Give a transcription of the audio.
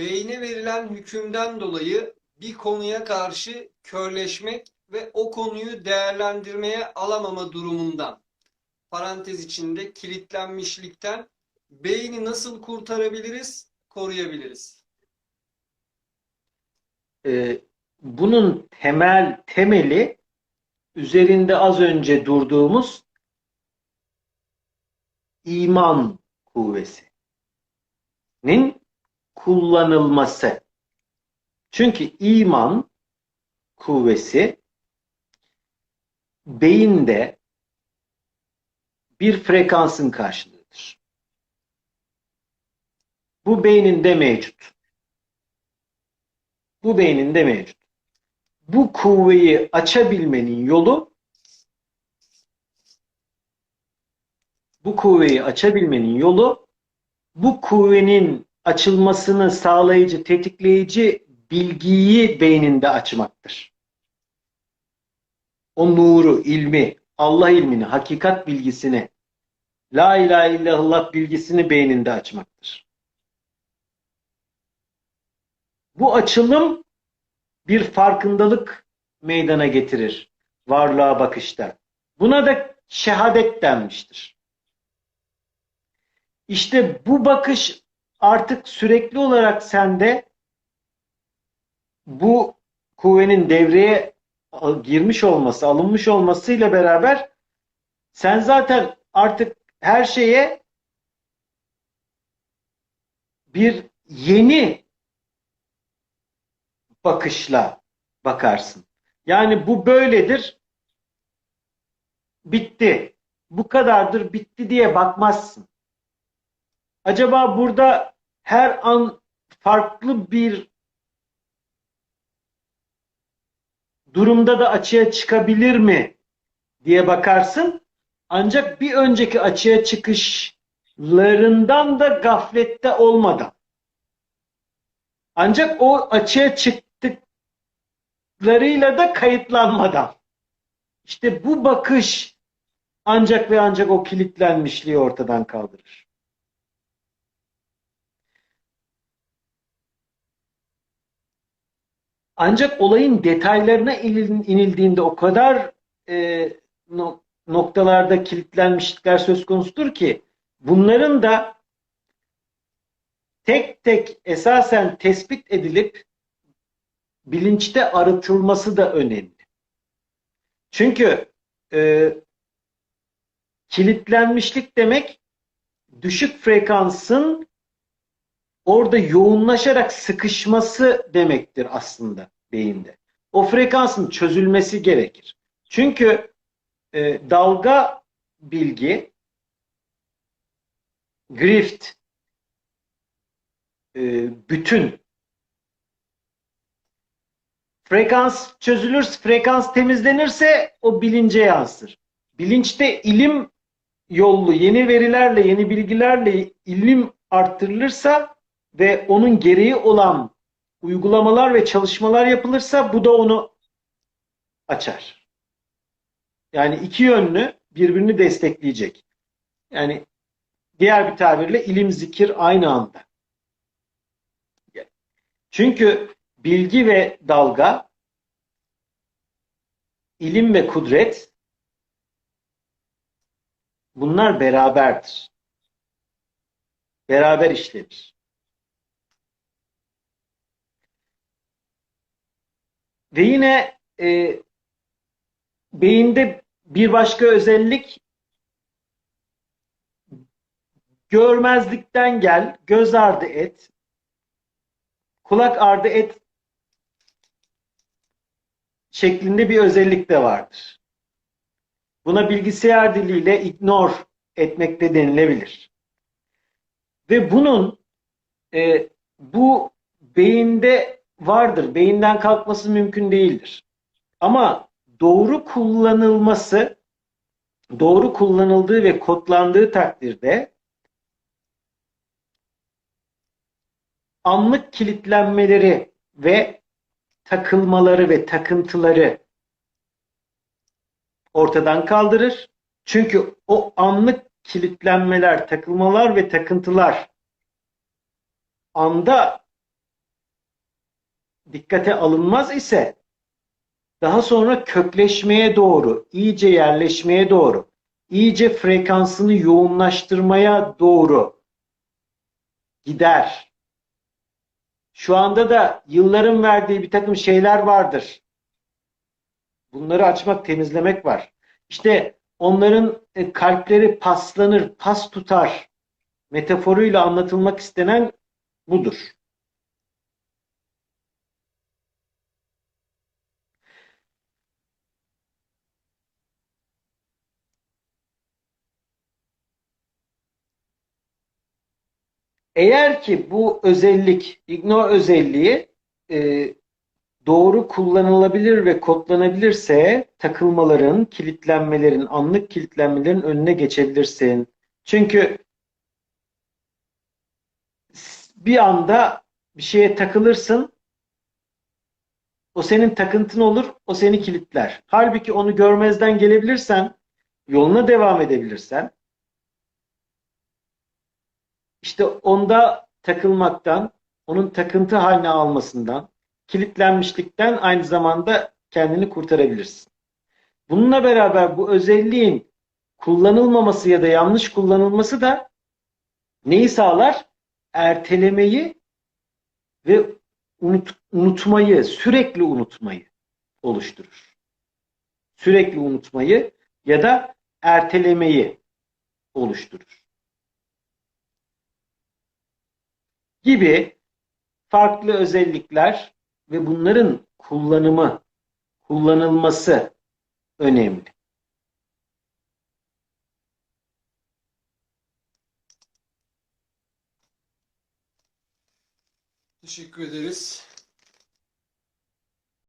Beyne verilen hükümden dolayı bir konuya karşı körleşmek ve o konuyu değerlendirmeye alamama durumundan parantez içinde kilitlenmişlikten beyni nasıl kurtarabiliriz, koruyabiliriz? Ee, bunun temel temeli üzerinde az önce durduğumuz iman kuvvesinin kullanılması. Çünkü iman kuvvesi beyinde bir frekansın karşılığıdır. Bu beyninde mevcut. Bu beyninde mevcut. Bu kuvveyi açabilmenin yolu bu kuvveyi açabilmenin yolu bu kuvvenin açılmasını sağlayıcı, tetikleyici bilgiyi beyninde açmaktır. O nuru, ilmi, Allah ilmini, hakikat bilgisini, La ilahe illallah bilgisini beyninde açmaktır. Bu açılım bir farkındalık meydana getirir varlığa bakışta. Buna da şehadet denmiştir. İşte bu bakış artık sürekli olarak sende bu kuvvenin devreye girmiş olması, alınmış olmasıyla beraber sen zaten artık her şeye bir yeni bakışla bakarsın. Yani bu böyledir, bitti. Bu kadardır, bitti diye bakmazsın. Acaba burada her an farklı bir durumda da açığa çıkabilir mi diye bakarsın. Ancak bir önceki açığa çıkışlarından da gaflette olmadan. Ancak o açığa çıktıklarıyla da kayıtlanmadan. İşte bu bakış ancak ve ancak o kilitlenmişliği ortadan kaldırır. Ancak olayın detaylarına inildiğinde o kadar e, no, noktalarda kilitlenmişlikler söz konusudur ki bunların da tek tek esasen tespit edilip bilinçte arıtılması da önemli. Çünkü e, kilitlenmişlik demek düşük frekansın orada yoğunlaşarak sıkışması demektir aslında beyinde. O frekansın çözülmesi gerekir. Çünkü e, dalga bilgi, grift, e, bütün frekans çözülür, frekans temizlenirse o bilince yansır. Bilinçte ilim yollu yeni verilerle, yeni bilgilerle ilim arttırılırsa ve onun gereği olan uygulamalar ve çalışmalar yapılırsa bu da onu açar. Yani iki yönlü birbirini destekleyecek. Yani diğer bir tabirle ilim zikir aynı anda. Çünkü bilgi ve dalga, ilim ve kudret bunlar beraberdir. Beraber işlenir. Ve yine e, beyinde bir başka özellik görmezlikten gel, göz ardı et, kulak ardı et şeklinde bir özellik de vardır. Buna bilgisayar diliyle ignore etmek de denilebilir. Ve bunun e, bu beyinde vardır. Beyinden kalkması mümkün değildir. Ama doğru kullanılması, doğru kullanıldığı ve kodlandığı takdirde anlık kilitlenmeleri ve takılmaları ve takıntıları ortadan kaldırır. Çünkü o anlık kilitlenmeler, takılmalar ve takıntılar anda dikkate alınmaz ise daha sonra kökleşmeye doğru, iyice yerleşmeye doğru, iyice frekansını yoğunlaştırmaya doğru gider. Şu anda da yılların verdiği bir takım şeyler vardır. Bunları açmak, temizlemek var. İşte onların e, kalpleri paslanır, pas tutar metaforuyla anlatılmak istenen budur. Eğer ki bu özellik, igno özelliği e, doğru kullanılabilir ve kodlanabilirse takılmaların, kilitlenmelerin, anlık kilitlenmelerin önüne geçebilirsin. Çünkü bir anda bir şeye takılırsın, o senin takıntın olur, o seni kilitler. Halbuki onu görmezden gelebilirsen, yoluna devam edebilirsen, işte onda takılmaktan, onun takıntı haline almasından, kilitlenmişlikten aynı zamanda kendini kurtarabilirsin. Bununla beraber bu özelliğin kullanılmaması ya da yanlış kullanılması da neyi sağlar? Ertelemeyi ve unut, unutmayı, sürekli unutmayı oluşturur. Sürekli unutmayı ya da ertelemeyi oluşturur. Gibi farklı özellikler ve bunların kullanımı, kullanılması önemli. Teşekkür ederiz.